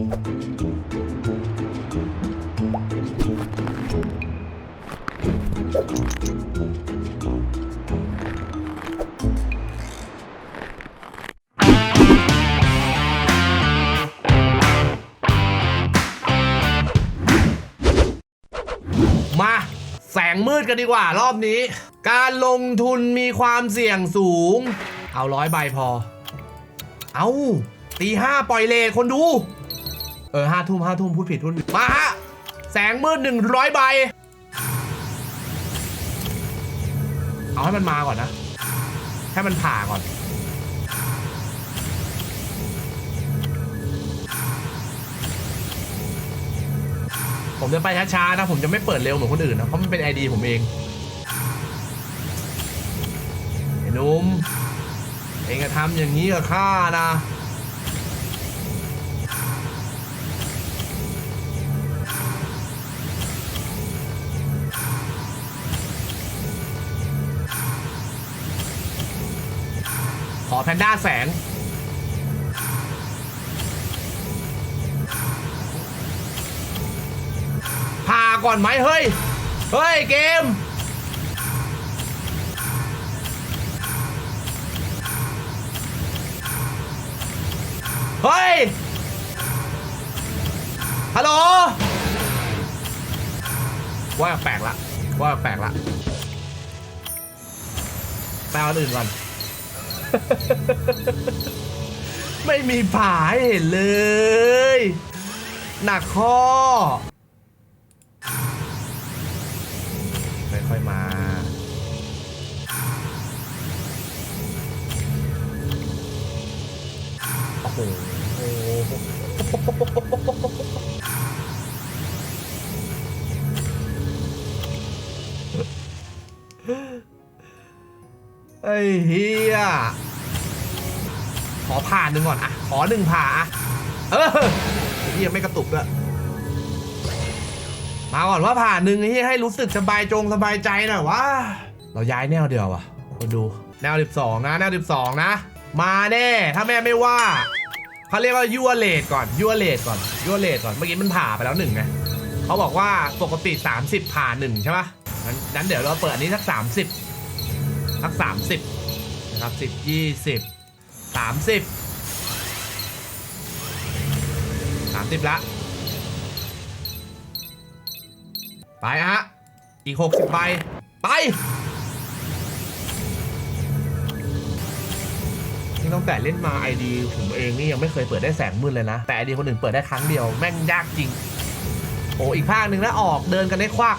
มาแสงมืดกันดีกว่ารอบนี้ การลงทุนมีความเสี่ยงสูง เอาร้อยใบพอ เอาตีห้าปล่อยเลทคนดู เออห้าทุ่มห้าทุ่มพูดผิดพูดผิดมาฮะแสงมืดหนึ่งร้อยใบ เอาให้มันมาก่อนนะ ให้มันผ่าก่อน ผมจะไปช้าๆนะ ผมจะไม่เปิดเร็วเหมือนคนอื่นนะ เพราะมันเป็นไอดีผมเองไอ้นุ่มเองจะทำอย่างนี้กับข้านะ ขอแพนด้าแสงพาก่อนไหมเฮ้ย เฮ้ย เกม เฮ้ย ฮัลโหล ว่าแปลกละ ว่าแปลกละแปลอื่นก่อน ไม่มีผาให้เห็นเลย หนักข้อ ค่อยๆมา โอ้โหไอ้เฮีย อผ่าหนึ่งก่อนอะขอหนึ่งผ่าอะ เออไอ้เฮียไม่กระตุกด้วยมาก่อนว่าผ่าหนึ่งที่ให้รู้สึกสบายจงสบายใจหน่อยว่า เราย้ายแนวเดียวอะคนดู แนว 12 นะ แนว 12 นะ มาแน่ ถ้าแม่ไม่ว่าเขาเรียกว่ายัวเลดก่อนยัวเลดก่อนยัวเลดก่อน เมื่อกี้มันผ่าไปแล้วหนึ่งไงเขาบอกว่าปกติ 30 ผ่าหนึ่งใช่ปะงั้นงั้นเดี๋ยวเราเปิดอันนี้สัก 30สัก30นะครับ10 20 30 30ละ ไปฮะ อีก60ใบ ไปนี่ตั้งแต่เล่นมาไอดีผมเองนี่ยังไม่เคยเปิดได้แสงมืดเลยนะ แต่ไอดีคนอื่นเปิดได้ครั้งเดียว แม่งยากจริง โอ้อีกภาคหนึ่งแล้วออกเดินกันได้ควัก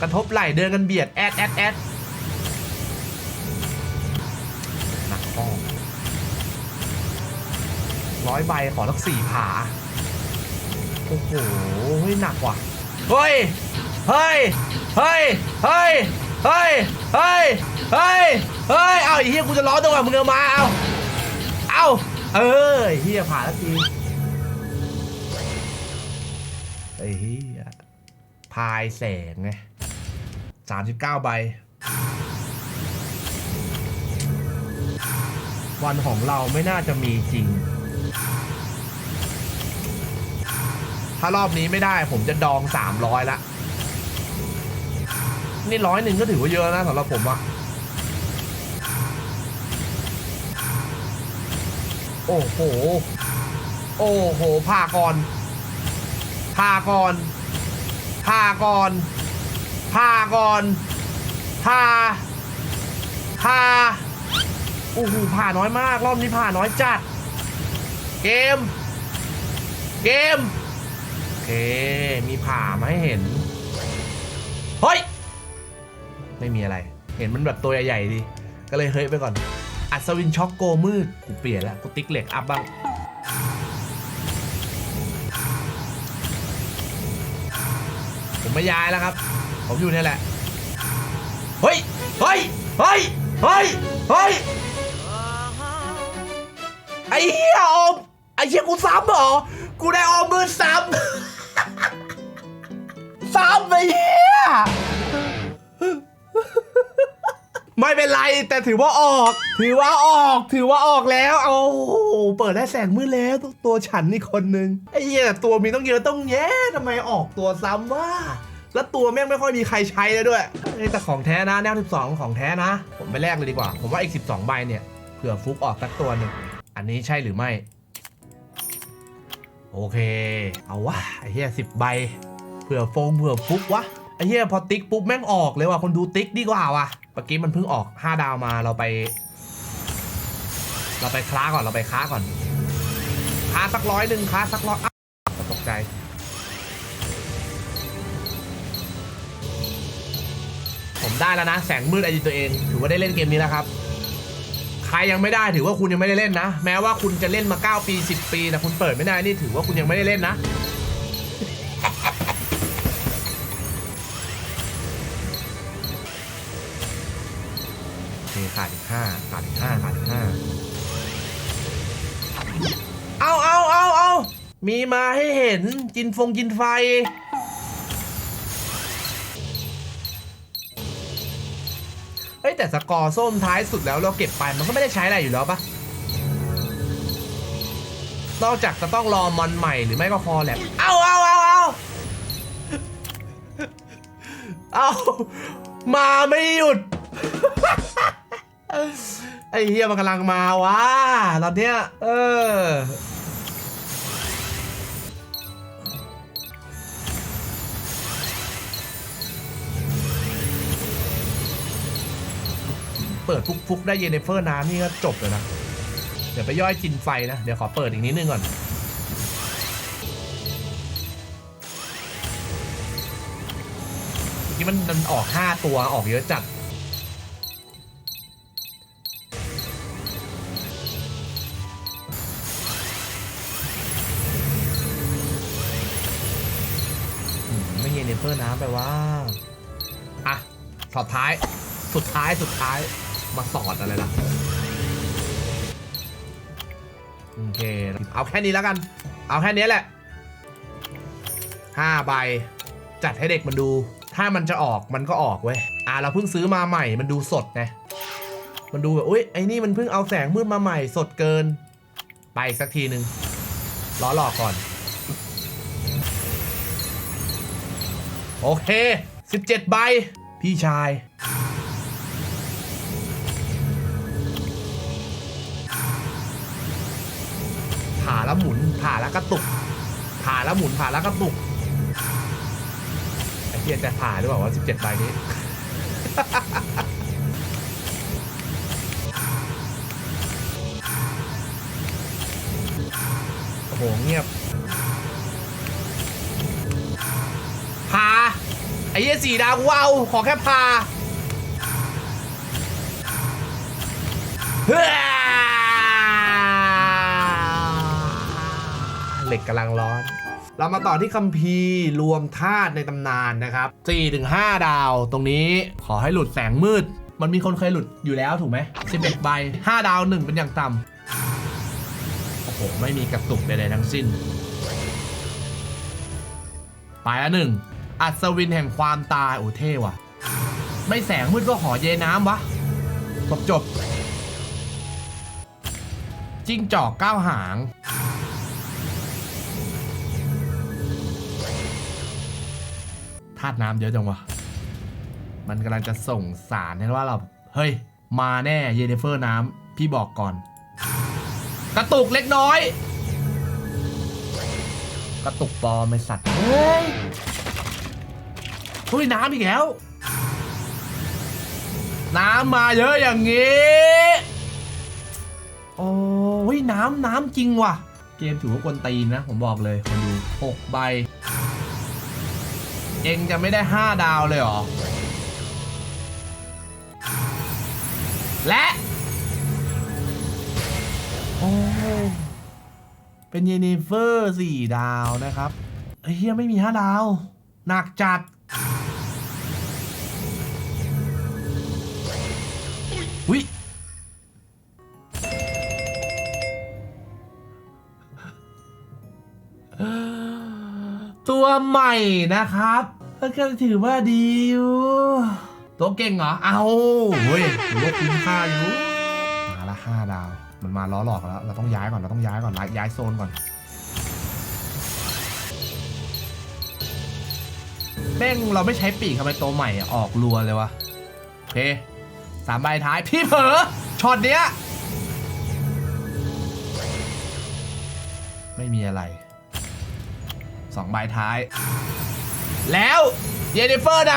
กระทบไหล่เดินกันเบียด แอดแอดแอดหนักข้อ ร้อยใบขอสักสี่ผา โอ้โหหนักว่ะ เฮ้ย เฮ้ย เฮ้ย เฮ้ย เฮ้ย เฮ้ย เฮ้ย เฮ้ย เอาไอ้เฮียกูจะร้อนตัวก่อนมึงเอามา เอา เอาเออเฮียผ่านแล้วทีไอ้เฮียพายแสงไงสามสิบเก้าใบ วันของเราไม่น่าจะมีจริง ถ้ารอบนี้ไม่ได้ผมจะดองสามร้อยละ นี่ร้อยหนึ่งก็ถือว่าเยอะนะสำหรับผมอะโอ้โห โอ้โหผ่าก่อนผ่าก่อนผ่าก่อนผ่าก่อนผ่าผ่าโอ้โหผ่าน้อยมาก รอบนี้ผ่าน้อยจัด เกม เกม เค มีผ่ามาให้เห็น เฮ้ย ไม่มีอะไร เห็นมันแบบตัวใหญ่ๆดี ก็เลยเฮ้ยไปก่อน อัศวินช็อกโกมืด กูเปลี่ยนแล้วกูติ๊กเหล็กอัพบ้างผมไม่ย้ายแล้วครับ ผมอยู่นี่แหละ เฮ้ย เฮ้ย เฮ้ย เฮ้ย เฮ้ย ไอ้เหี้ยอมไอ้เหี้ยกูซ้ำเหรอ กูได้ออมมือซ้ำ ซ้ำไอ้เหี้ยไม่เป็นไรแต่ถือว่าออก ถือว่าออก ถือว่าออกแล้ว เอาเปิดได้แสงมืดแล้วตัวตัวฉันนี่คนนึงไอ้เหี้ยแต่ตัวมีต้องเยอะต้องแย่ทำไมออกตัวซ้ำว่าแล้วตัวแม่งไม่ค่อยมีใครใช้เลยด้วยเอ้ยแต่ของแท้นะแนว12 ของแท้นะ ผมไปแลกเลยดีกว่า ผมว่าอีก12ใบเนี่ยเผื่อฟุกออกสักตัวหนึ่งอันนี้ใช่หรือไม่ โอเค เอาวะไอ้เหี้ยสิบใบ เผื่อโฟมเผื่อฟุกวะไอ้เหี้ยพอติ๊กปุ๊บแม่งออกเลยว่ะคนดูติ๊กดีกว่าว่ะเมื่อกี้มันเพิ่งออก 5 ดาวมาเราไป เราไปค้าก่อนเราไปค้าก่อนค้าสักร้อยหนึ่งค้าสักร้อยอ้าวตกใจผมได้แล้วนะ แสงมืดไอดีตัวเอง ถือว่าได้เล่นเกมนี้แล้วครับ ใครยังไม่ได้ถือว่าคุณยังไม่ได้เล่นนะ แม้ว่าคุณจะเล่นมา 9 ปี 10 ปีแต่คุณเปิดไม่ได้นี่ถือว่าคุณยังไม่ได้เล่นนะ ขาดอีกห้าขาดอีกห้าขาดอีกห้าเอาเอาเอาเอามีมาให้เห็นกินฟงกินไฟ เฮ้ย แต่สกอร์ส้มท้ายสุดแล้วเราเก็บไปมันก็ไม่ได้ใช้อะไรอยู่แล้วปะนอกจากจะต้องรอมอนใหม่หรือไม่ก็คอแลบเอาเอาเอาเอาเอามาไม่หยุด ไอ้เฮียมันกำลังมาวะตอนเนี้ยเออเปิดฟุกๆได้เยเนเฟอร์น้ำนี่ก็จบเลยนะ เดี๋ยวไปย่อยจินไฟนะ เดี๋ยวขอเปิดอีกนิดนึงก่อนเมื่มันมันออก 5 ตัวออกเยอะจัด อืมไม่เยเนเฟอร์น้ำไปว่าอะสอดท้าย สุดท้ายสุดท้ายมาสอดอะไรล่ะ โอเค เอาแค่นี้แล้วกัน เอาแค่นี้แหละห้าใบ จัดให้เด็กมันดู ถ้ามันจะออกมันก็ออกเว้ย อะเราเพิ่งซื้อมาใหม่ มันดูสดไงมันดูแบบอุ้ยไอ้นี่มันเพิ่งเอาแสงมืดมาใหม่สดเกิน ไปอีกสักทีหนึ่งล้อหลอกก่อน โอเค 17 ใบ พี่ชาย ผ่าแล้วหมุน ผ่าแล้วกระตุก ผ่าแล้วหมุน ผ่าแล้วกระตุก ไอ้เหี้ยจะผ่าหรือเปล่าวะ17 ใบนี้ โอ้โห เงียบ อ้เหี้ยสี่ดาวกูเอาขอแค่พาเฮ้ยเหล็กกำลังร้อน เรามาต่อที่คัมภีร์รวมธาตุในตำนานนะครับ4-5 ดาว ตรงนี้ขอให้หลุดแสงมืด มันมีคนเคยหลุดอยู่แล้วถูกไหม11ใบ5ดาว 1 เป็นอย่างต่ำโอ้โห ไม่มีกระตุกใดๆทั้งสิ้น ไปละหนึ่ง อัศวินแห่งความตายโอ้เท่ว่ะ ไม่แสงมืดก็หอเยน้ำวะ จบจบจิ้งจอกก้าวหาง ธาตุน้ำเยอะจังวะ มันกำลังจะส่งสารให้ว่าเรา เฮ้ย มาแน่เยเนเฟอร์น้ำพี่บอกก่อน กระตุกเล็กน้อย กระตุกปลอมไอสัตว์ เฮ้ย เฮ้ยน้ำอีกแล้ว น้ำมาเยอะอย่างงี้โอ้ยน้ำน้ำจริงว่ะ เกมถือว่ากวนตีนนะ ผมบอกเลยคนดู6ใบ เองจะไม่ได้5ดาวเลยหรอ และโอ้เป็นเยเนเฟอร์สี่ดาวนะครับเฮ้ยเฮียไม่มีห้าดาว หนักจัด ตัวใหม่นะครับก็ถือว่าดีอยู่ตัวเก่งเหรอ เอาเฮ้ยถือว่าคุ้มค่าอยู่ มาละห้าดาว มันมาล้อหลอกแล้ว เราต้องย้ายก่อน เราต้องย้ายก่อน ย้ายโซนก่อน แม่งเราไม่ใช้ปีกทำไมตัวใหม่อออกรัวเลยวะ โอเคสามใบท้าย พี่เผลอช็อตเนี้ย ไม่มีอะไร สองใบท้าย แล้วเยนนิเฟอร์ด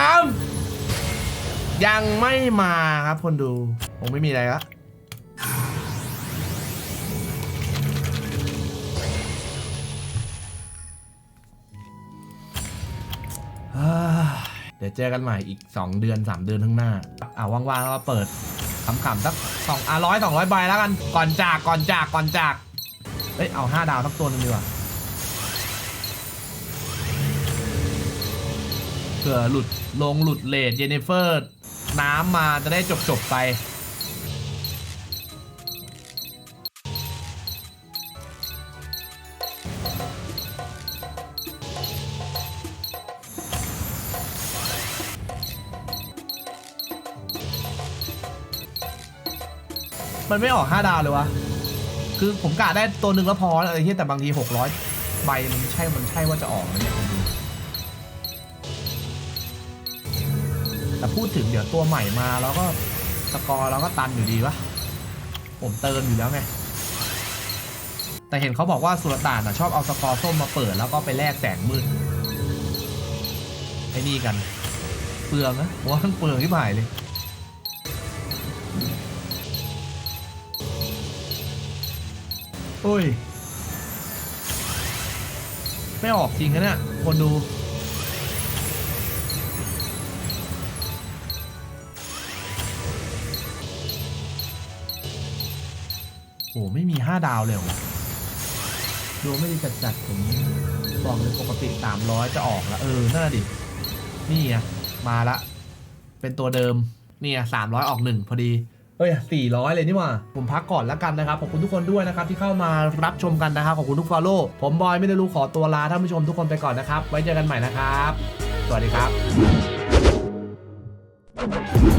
ำยังไม่มาครับคนดูคงไม่มีอะไรละเฮ้ยเดี๋ยวเจอกันใหม่อีก 2 เดือน 3 เดือนข้างหน้า อ่าว่างๆก็เปิดขำๆสักสองอะร้อยสองร้อยใบแล้วกัน ก่อนจากก่อนจากก่อนจาก เอ้ย เอา 5 ดาวสักตัวหนึงดีกว่า เผื่อหลุดลงหลุดเลดเยนนิเฟอร์ น้ำมาจะได้จบจบไป มันไม่ออก 5 ดาวเลยวะ คือผมกะได้ตัวหนึ่งแล้วพอแล้วไอ้ที่แต่บางที 600 ใบมันใช่ มันใช่ว่าจะออกนะเนี่ย พูดถึงเดี๋ยวตัวใหม่มาแล้วก็สกอร์เราก็ตันอยู่ดีวะผมเติมอยู่แล้วไง แต่เห็นเขาบอกว่าสุลต่านอะชอบเอาสกอร์ส้มมาเปิดแล้วก็ไปแลกแสงมืดไอ้นี่กัน เปลืองนะผมว่ามันเปลืองที่หายเลยโอ้ย ไม่ออกจริงนะเนี่ยคนดู อ้ไม่มีห้าดาวเลยเหรอวะดูไม่ได้จัดจัดๆผมบอกเลยปกติสามร้อยจะออกแล้วเออน่าดินี่ไงมาละ เป็นตัวเดิมเนี่ยสามร้อยออกหนึ่งพอดีเฮ้ยสี่ร้อยเลยนี่หว่าผมพักก่อนแล้วกันนะครับ ขอบคุณทุกคนด้วยนะครับ ที่เข้ามารับชมกันนะครับ ขอบคุณทุกฟอลโล่ผมบอยไม่ได้รู้ขอตัวลาท่านผู้ชมทุกคนไปก่อนนะครับ ไว้เจอกันใหม่นะครับ สวัสดีครับ